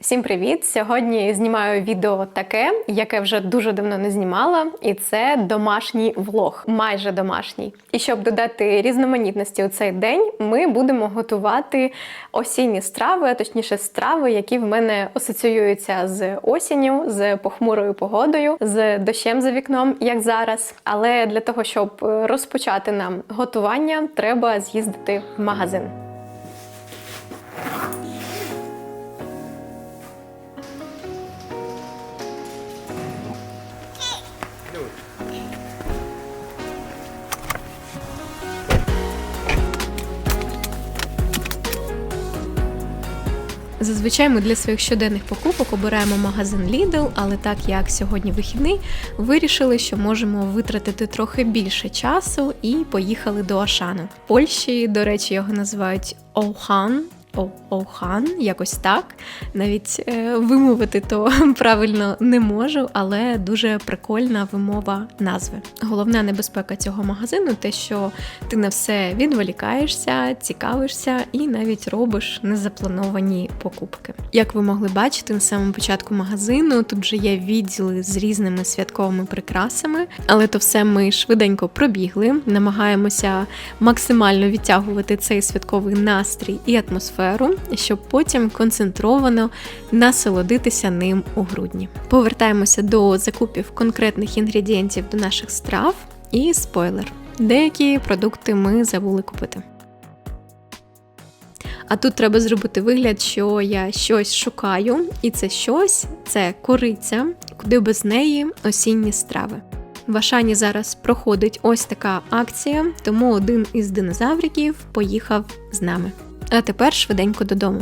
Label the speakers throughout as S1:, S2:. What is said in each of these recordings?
S1: Всім привіт! Сьогодні знімаю відео таке, яке вже дуже давно не знімала, і це домашній влог, майже домашній. І щоб додати різноманітності у цей день, ми будемо готувати осінні страви, а точніше страви, які в мене асоціюються з осінню, з похмурою погодою, з дощем за вікном, як зараз. Але для того, щоб розпочати нам готування, треба з'їздити в магазин. Зазвичай ми для своїх щоденних покупок обираємо магазин Lidl, але так як сьогодні вихідний, вирішили, що можемо витратити трохи більше часу і поїхали до Ашану. В Польщі, до речі, його називають Оухан. Оухан, якось так. Навіть е, вимовити то правильно не можу, але дуже прикольна вимова назви. Головна небезпека цього магазину те, що ти на все відволікаєшся, цікавишся і навіть робиш незаплановані покупки. Як ви могли бачити на самому початку магазину, тут вже є відділи з різними святковими прикрасами, але то все ми швиденько пробігли, намагаємося максимально відтягувати цей святковий настрій і атмосферу, щоб потім концентровано насолодитися ним у грудні. Повертаємося до закупів конкретних інгредієнтів до наших страв і спойлер. Деякі продукти ми забули купити. А тут треба зробити вигляд, що я щось шукаю, і це щось це кориця, куди без неї осінні страви. В Ашані зараз проходить ось така акція, тому один із динозавриків поїхав з нами. А тепер швиденько додому.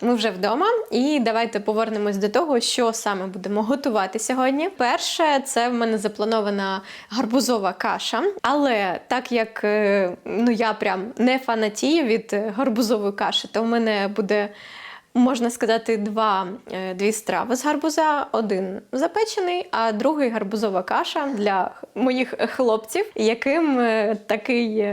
S1: Ми вже вдома, і давайте повернемось до того, що саме будемо готувати сьогодні. Перше, це в мене запланована гарбузова каша. Але так як е, ну я прям не фанатію від гарбузової каші, то в мене буде. Можна сказати, два, е, дві страви з гарбуза: один запечений, а другий гарбузова каша для моїх хлопців, яким е, такий.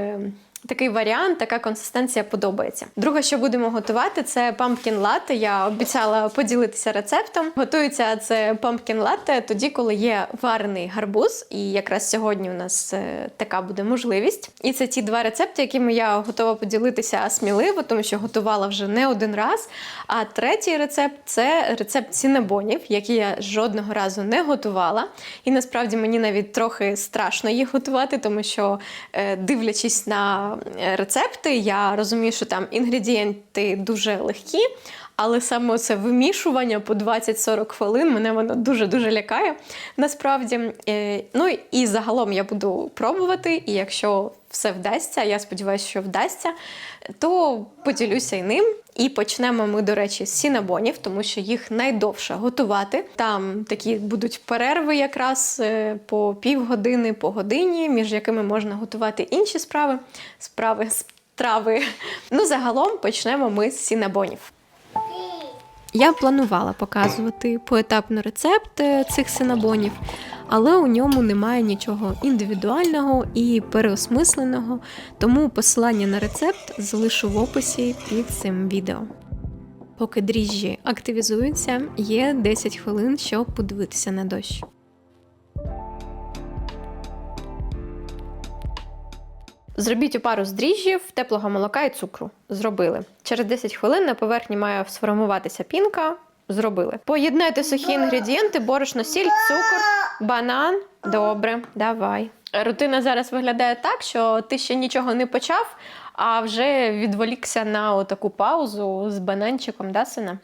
S1: Такий варіант, така консистенція подобається. Друге, що будемо готувати, це pumpkin latte. Я обіцяла поділитися рецептом. Готується це pumpkin latte тоді, коли є варений гарбуз, і якраз сьогодні у нас е, така буде можливість. І це ті два рецепти, якими я готова поділитися сміливо, тому що готувала вже не один раз. А третій рецепт це рецепт цінабонів, який я жодного разу не готувала. І насправді мені навіть трохи страшно їх готувати, тому що е, дивлячись на рецепти, я розумію, що там інгредієнти дуже легкі. Але саме це вимішування по 20-40 хвилин мене воно дуже-дуже лякає. Насправді, Е, ну і загалом я буду пробувати, і якщо все вдасться, я сподіваюся, що вдасться, то поділюся і ним. І почнемо ми, до речі, з сінабонів, тому що їх найдовше готувати. Там такі будуть перерви, якраз е, по півгодини, по годині, між якими можна готувати інші справи, справи, страви. Ну, загалом почнемо ми з сінабонів. Я планувала показувати поетапно рецепт е, цих синабонів, але у ньому немає нічого індивідуального і переосмисленого, тому посилання на рецепт залишу в описі під цим відео. Поки дріжджі активізуються, є 10 хвилин, щоб подивитися на дощ. Зробіть опару з дріжджів, теплого молока і цукру. Зробили. Через 10 хвилин на поверхні має сформуватися пінка. Зробили. Поєднайте сухі інгредієнти, борошно, сіль, цукор, банан. Добре, давай. Рутина зараз виглядає так, що ти ще нічого не почав, а вже відволікся на таку паузу з бананчиком, да, сина?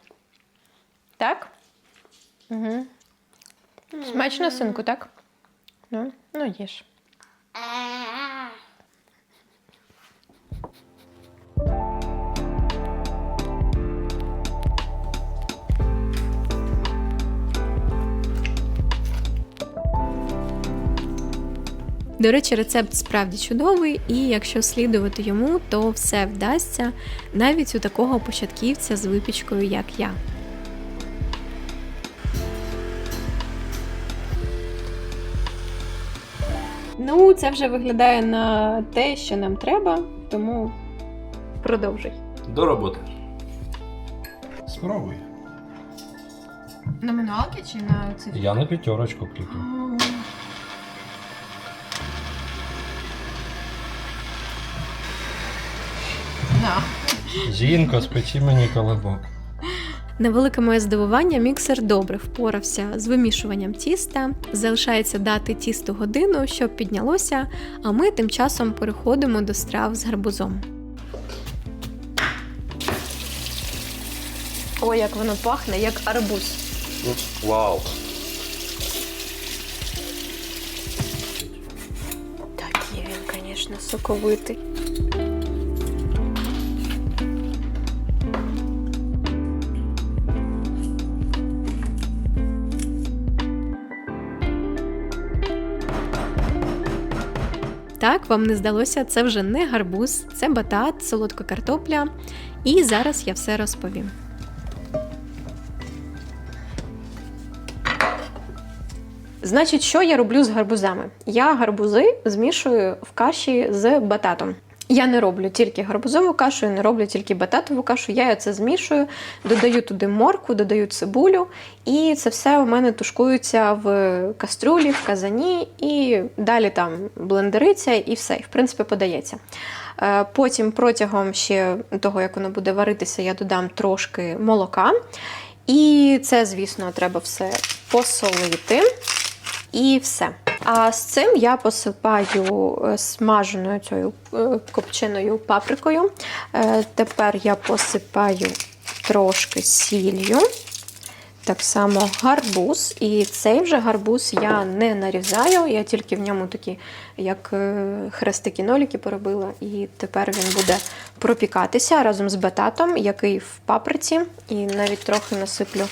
S1: Так? Угу. Смачно, синку, так? Ну, ну їж. До речі, рецепт справді чудовий, і якщо слідувати йому, то все вдасться навіть у такого початківця з випічкою, як я. Ну, це вже виглядає на те, що нам треба, тому продовжуй.
S2: До роботи.
S3: Спробуй.
S1: На мануалки чи на цифрі?
S3: Я на п'ятерочку клікаю.
S1: Да.
S3: Жінко, спечи мені колобок.
S1: На велике моє здивування, міксер добре впорався з вимішуванням тіста. Залишається дати тісту годину, щоб піднялося, а ми тим часом переходимо до страв з гарбузом. Ой, як воно пахне, як арбуз.
S2: Вау.
S1: Такий він, звісно, соковитий. Так, вам не здалося, це вже не гарбуз, це батат, солодка картопля. І зараз я все розповім. Значить, що я роблю з гарбузами? Я гарбузи змішую в каші з бататом. Я не роблю тільки гарбузову кашу, я не роблю тільки бататову кашу. Я це змішую, додаю туди моркву, додаю цибулю, і це все у мене тушкується в кастрюлі, в казані, і далі там блендериться і все, і в принципі подається. Е, Потім протягом ще того, як воно буде варитися, я додам трошки молока. І це, звісно, треба все посолити. І все. А з цим я посипаю е, смаженою цією е, копченою паприкою. Е, Тепер я посипаю трошки сіллю. Так само гарбуз. І цей вже гарбуз я не нарізаю, я тільки в ньому такі, як хрестики ноліки поробила. І тепер він буде пропікатися разом з бататом, який в паприці. І навіть трохи насиплю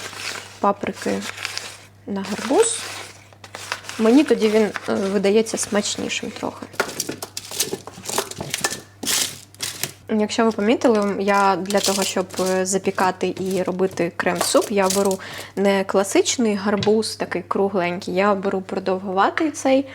S1: паприки на гарбуз. Мені тоді він е, видається смачнішим трохи. Якщо ви помітили, я для того, щоб е, запікати і робити крем-суп, я беру не класичний гарбуз, такий кругленький, я беру продовгуватий цей,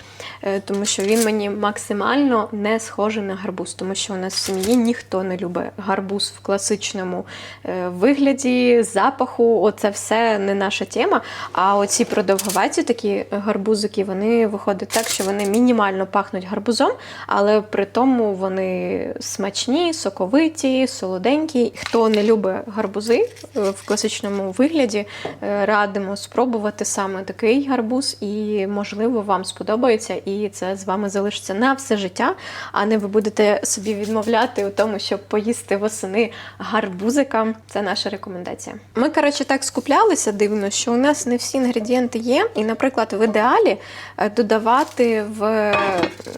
S1: е, тому що він мені максимально не схожий на гарбуз, тому що у нас в сім'ї ніхто не любить гарбуз в класичному е, вигляді, запаху. Оце все не наша тема. А оці продовгуваті такі гарбузики, вони виходять так, що вони мінімально пахнуть гарбузом, але при тому вони смачні, соковиті, солоденькі. Хто не любить гарбузи е, в класичному вигляді, е, радимо спробувати саме такий гарбуз, і можливо вам сподобається, і це з вами залишиться на все життя. А не ви будете собі відмовляти у тому, щоб поїсти восени гарбузика. Це наша рекомендація. Ми, коротше, так скуплялися дивно, що у нас не всі інгредієнти є. І, наприклад, в ідеалі е, додавати в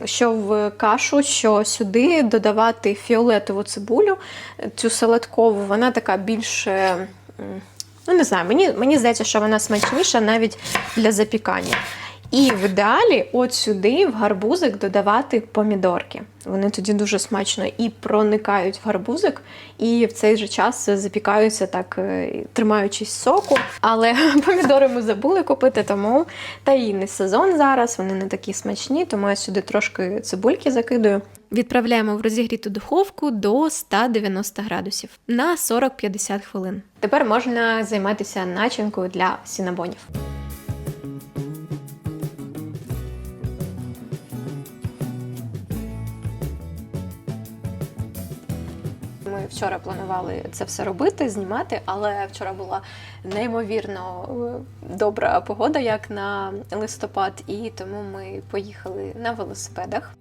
S1: що в кашу, що сюди додавати фіолетову цибулю, е, цю салаткову, вона така більш. е, Ну, не знаю, мені, мені здається, що вона смачніша навіть для запікання. І в ідеалі от сюди, в гарбузик, додавати помідорки. Вони тоді дуже смачно і проникають в гарбузик, і в цей же час запікаються так, е, тримаючись соку. Але помідори ми забули купити, тому та і не сезон зараз, вони не такі смачні, тому я сюди трошки цибульки закидую. Відправляємо в розігріту духовку до 190 градусів на 40-50 хвилин. Тепер можна займатися начинкою для сінабонів. Ми вчора планували це все робити, знімати, але вчора була неймовірно е, добра погода, як на листопад, і тому ми поїхали на велосипедах.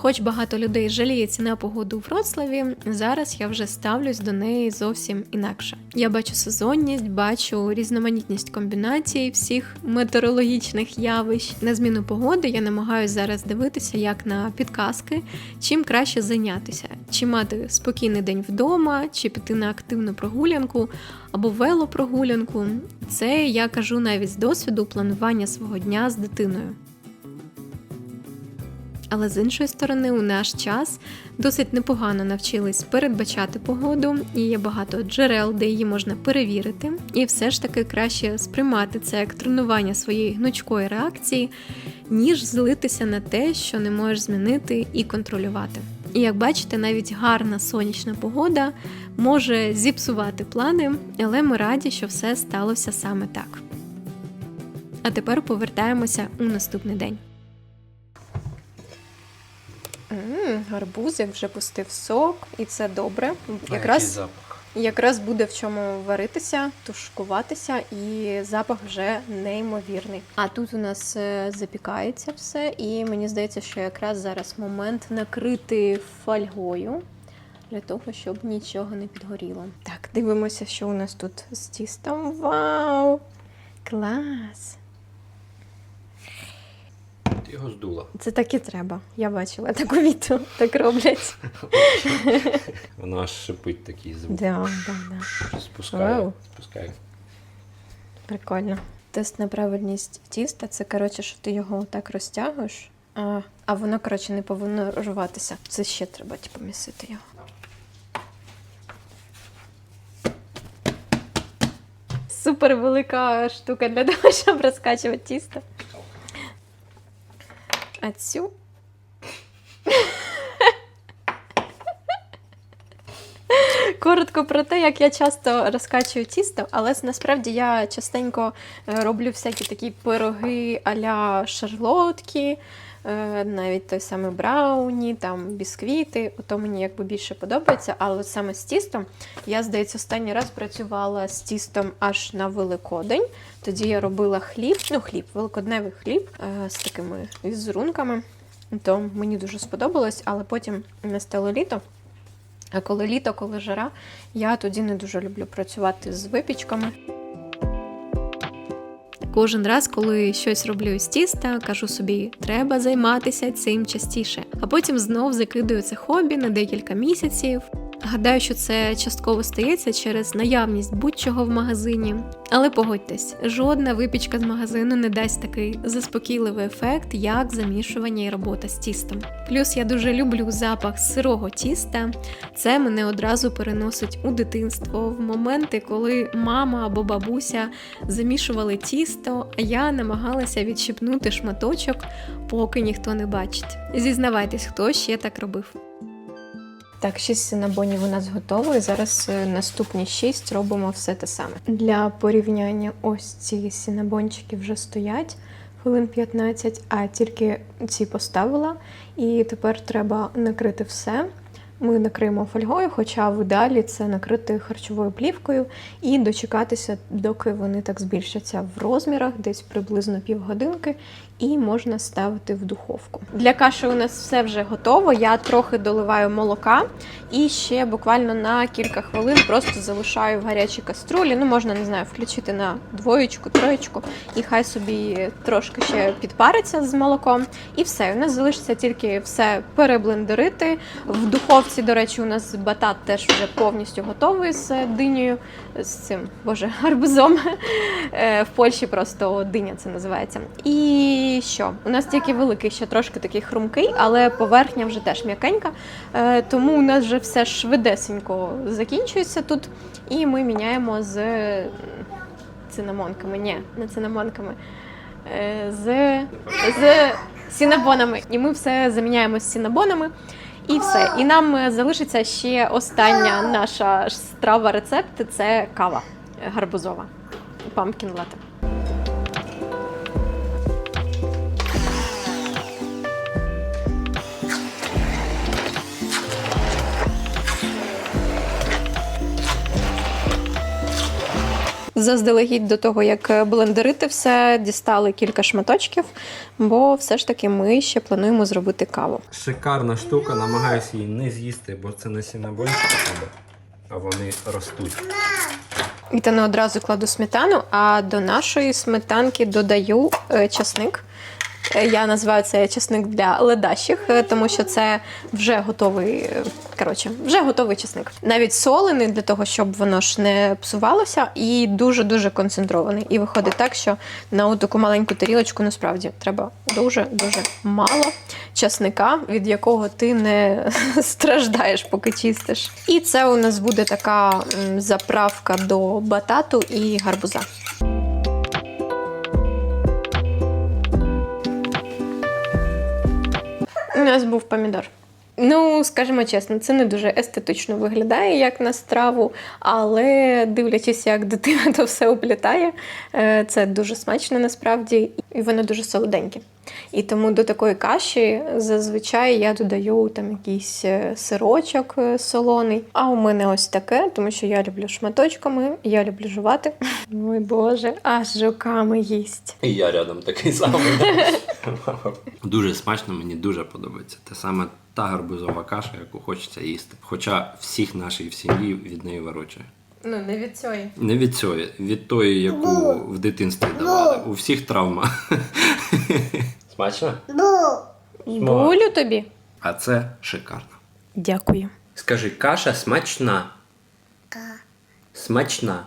S1: Хоч багато людей жаліється на погоду у Вроцлаві, зараз я вже ставлюсь до неї зовсім інакше. Я бачу сезонність, бачу різноманітність комбінацій всіх метеорологічних явищ. На зміну погоди я намагаюся зараз дивитися як на підказки, чим краще зайнятися, чи мати спокійний день вдома, чи піти на активну прогулянку або велопрогулянку. Це я кажу навіть з досвіду планування свого дня з дитиною. Але з іншої сторони, у наш час досить непогано навчились передбачати погоду, і є багато джерел, де її можна перевірити. І все ж таки краще сприймати це як тренування своєї гнучкої реакції, ніж злитися на те, що не можеш змінити і контролювати. І як бачите, навіть гарна сонячна погода може зіпсувати плани, але ми раді, що все сталося саме так. А тепер повертаємося у наступний день. М гарбузик вже пустив сок, і це добре.
S3: Який запах.
S1: Якраз буде в чому варитися, тушкуватися, і запах вже неймовірний. А тут у нас е, запікається все, і мені здається, що якраз зараз момент накрити фольгою для того, щоб нічого не підгоріло. Так, дивимося, що у нас тут з тістом. Вау! Клас!
S3: Ти його здула.
S1: Це так і треба. Я бачила таку відео, так роблять.
S3: Воно аж шипить такий звук.
S1: Да, да, да.
S3: Спускає.
S1: Вау.
S3: Спускає.
S1: Прикольно. Тест на правильність тіста це коротше, що ти його так розтягуєш, а, а воно, коротше, не повинно рватися. Це ще треба типу, місити його. Супер велика штука для того, щоб розкачувати тісто. А. Коротко про те, як я часто розкачую тісто, але насправді я частенько е, роблю всякі такі пироги а-ля шарлотки, навіть той самий брауні, там бісквіти. Ото мені якби більше подобається. Але саме з тістом я, здається, останній раз працювала з тістом аж на Великодень. Тоді я робила хліб, ну хліб, великодневий хліб е, з такими візерунками. То мені дуже сподобалось, але потім настало літо. А коли літо, коли жара, я тоді не дуже люблю працювати з випічками. Кожен раз, коли щось роблю з тіста, кажу собі, треба займатися цим частіше, а потім знов закидую це хобі на декілька місяців. Гадаю, що це частково стається через наявність будь-чого в магазині. Але погодьтесь, жодна випічка з магазину не дасть такий заспокійливий ефект, як замішування і робота з тістом. Плюс я дуже люблю запах сирого тіста. Це мене одразу переносить у дитинство, в моменти, коли мама або бабуся замішували тісто, а я намагалася відщипнути шматочок, поки ніхто не бачить. Зізнавайтесь, хто ще так робив. Так, 6 синабонів у нас готово, і зараз е, наступні 6 робимо все те саме. Для порівняння ось ці синабончики вже стоять хвилин 15, а тільки ці поставила. І тепер треба накрити все. Ми накриємо фольгою, хоча в ідеалі це накрити харчовою плівкою і дочекатися, доки вони так збільшаться в розмірах, десь приблизно півгодинки, і можна ставити в духовку. Для каші у нас все вже готово. Я трохи доливаю молока і ще буквально на кілька хвилин просто залишаю в гарячій каструлі. Ну, можна, не знаю, включити на двоєчку, троєчку, і хай собі трошки ще підпариться з молоком. І все. У нас залишиться тільки все переблендерити. В духовці, до речі, у нас батат теж вже повністю готовий з динею, з цим, боже, гарбузом. Е, В Польщі просто диня це називається. І що? У нас тільки великий, ще трошки такий хрумкий, але поверхня вже теж м'якенька. Е, Тому у нас вже все швидесенько закінчується тут. І ми міняємо з цинамонками. Ні, не цинамонками. Е, З, з сінабонами. І ми все заміняємо з сінабонами. І все. І нам е, залишиться ще остання наша страва рецепт це кава гарбузова. Pumpkin latte. Заздалегідь до того, як блендерити все, дістали кілька шматочків, бо все ж таки ми ще плануємо зробити каву.
S3: Шикарна штука, намагаюся її не з'їсти, бо це не сінабончики, а вони ростуть.
S1: І та не одразу кладу сметану, а до нашої сметанки додаю е, часник. Е, Я називаю це часник для ледачих, е, тому що це вже готовий, е, коротше, вже готовий часник. Навіть солений для того, щоб воно ж не псувалося, і дуже-дуже концентрований. І виходить так, що на таку маленьку тарілочку насправді треба дуже-дуже мало часника, від якого ти не страждаєш, поки чистиш. І це у нас буде така заправка до батату і гарбуза. Нас був помідор. Ну, скажімо чесно, це не дуже естетично виглядає, як на страву, але дивлячись, як дитина то все оплітає, е, це дуже смачно насправді, і воно дуже солоденьке. І тому до такої каші зазвичай я додаю там якийсь е, сирочок е, солоний. А у мене ось таке, тому що я люблю шматочками, я люблю жувати. Ой Боже, аж жуками їсть.
S3: І я рядом такий самий. дуже смачно, мені дуже подобається. Це саме та гарбузова каша, яку хочеться їсти. Хоча всіх наших в сім'ї від неї ворочає.
S1: Ну, не від цієї.
S3: Не від цієї, від тої, яку в дитинстві давали. У всіх травма. Смачно?
S1: Булю тобі.
S3: А це шикарно.
S1: Дякую.
S3: Скажи, каша смачна. Смачна.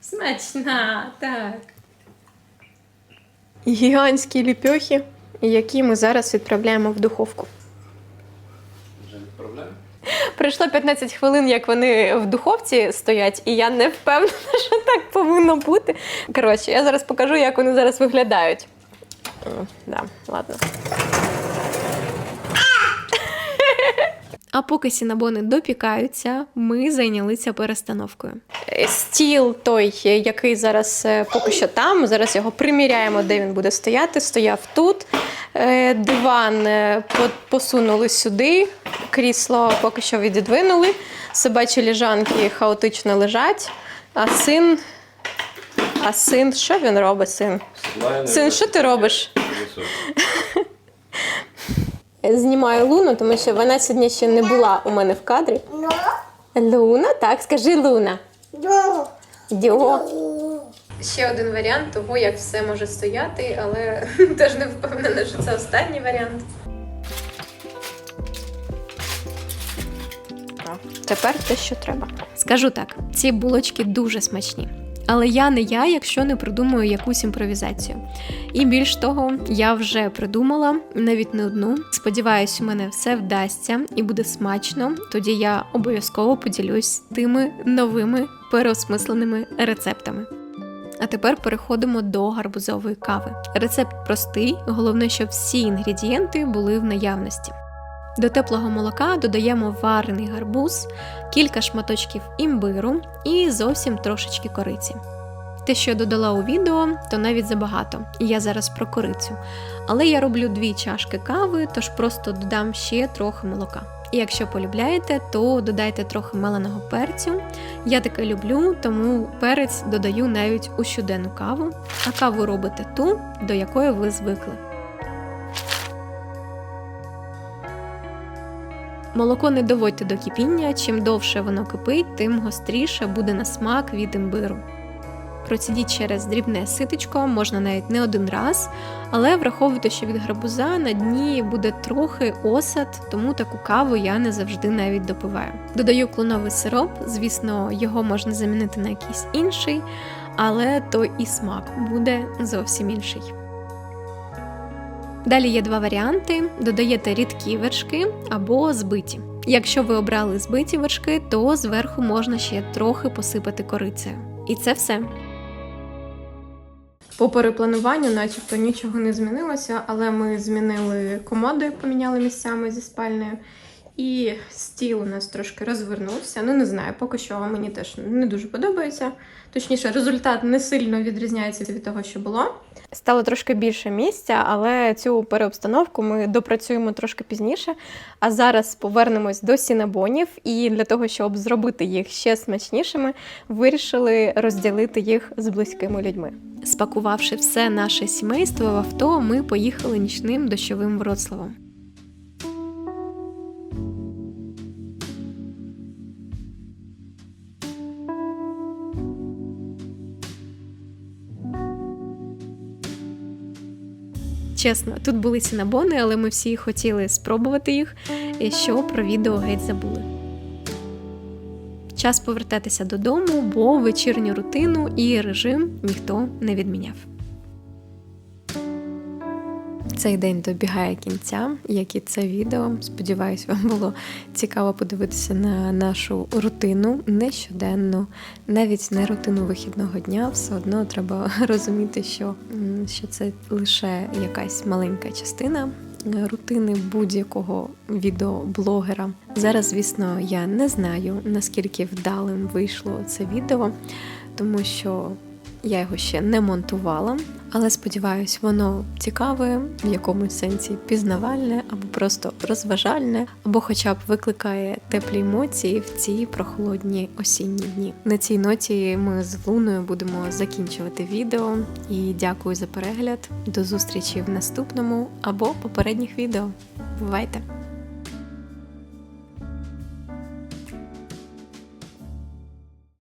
S1: Смачна, так. Гігантські ліпьохи, які ми зараз відправляємо в духовку.
S3: Вже відправляю?
S1: Пройшло 15 хвилин, як вони в духовці стоять, і я не впевнена, що так повинно бути. Коротше, я зараз покажу, як вони зараз виглядають. Да, ладно. А поки сінабони допікаються, ми зайнялися перестановкою. Е, Стіл той, е, який зараз е, поки що там. Зараз його приміряємо, де він буде стояти. Стояв тут. Диван посунули сюди. Крісло поки що відідвинули. Собачі ліжанки хаотично лежать. А син. А син, що він робить, син? Син, що ти робиш? Знімаю Луну, тому що вона сьогодні ще не була у мене в кадрі. Луна, так, скажи Луна. Дьо. Ще один варіант того, як все може стояти, але теж не впевнена, що це останній варіант. Тепер те, що треба. Скажу так: ці булочки дуже смачні. Але я не я, якщо не придумаю якусь імпровізацію. І більш того, я вже придумала навіть не одну. Сподіваюсь, у мене все вдасться і буде смачно. Тоді я обов'язково поділюсь тими новими переосмисленими рецептами. А тепер переходимо до гарбузової кави. Рецепт простий, головне, щоб всі інгредієнти були в наявності. До теплого молока додаємо варений гарбуз, кілька шматочків імбиру і зовсім трошечки кориці. Те, що я додала у відео, то навіть забагато, я зараз про корицю. Але я роблю дві чашки кави, тож просто додам ще трохи молока. І якщо полюбляєте, то додайте трохи меленого перцю. Я таке люблю, тому перець додаю навіть у щоденну каву, а каву робите ту, до якої ви звикли. Молоко не доводьте до кипіння, чим довше воно кипить, тим гостріше буде на смак від імбиру. Процідіть через дрібне ситочко, можна навіть не один раз, але враховуйте, що від гарбуза на дні буде трохи осад, тому таку каву я не завжди навіть допиваю. Додаю клоновий сироп, звісно, його можна замінити на якийсь інший, але то і смак буде зовсім інший. Далі є два варіанти: додаєте рідкі вершки або збиті. Якщо ви обрали збиті вершки, то зверху можна ще трохи посипати корицею. І це все. По переплануванню, начебто, нічого не змінилося, але ми змінили комоди, поміняли місцями зі спальнею. І стіл у нас трошки розвернувся. Ну, не знаю, поки що мені теж не дуже подобається. Точніше, результат не сильно відрізняється від того, що було. Стало трошки більше місця, але цю переобстановку ми допрацюємо трошки пізніше. А зараз повернемось до сінабонів, і для того, щоб зробити їх ще смачнішими, вирішили розділити їх з близькими людьми. Спакувавши все наше сімейство в авто, ми поїхали нічним дощовим Вроцлавом. Чесно, тут були сінабони, але ми всі хотіли спробувати їх, і що про відео геть забули. Час повертатися додому, бо вечірню рутину і режим ніхто не відміняв. Цей день добігає кінця, як і це відео. Сподіваюсь, вам було цікаво подивитися на нашу рутину не щоденну, навіть не рутину вихідного дня. Все одно треба розуміти, що, що це лише якась маленька частина е, рутини будь-якого відеоблогера. Зараз, звісно, я не знаю, наскільки вдалим вийшло це відео, тому що я його ще не монтувала, але сподіваюсь, воно цікаве, в якомусь сенсі пізнавальне або просто розважальне, або хоча б викликає теплі емоції в ці прохолодні осінні дні. На цій ноті ми з Луною будемо закінчувати відео. І дякую за перегляд. До зустрічі в наступному або попередніх відео. Бувайте!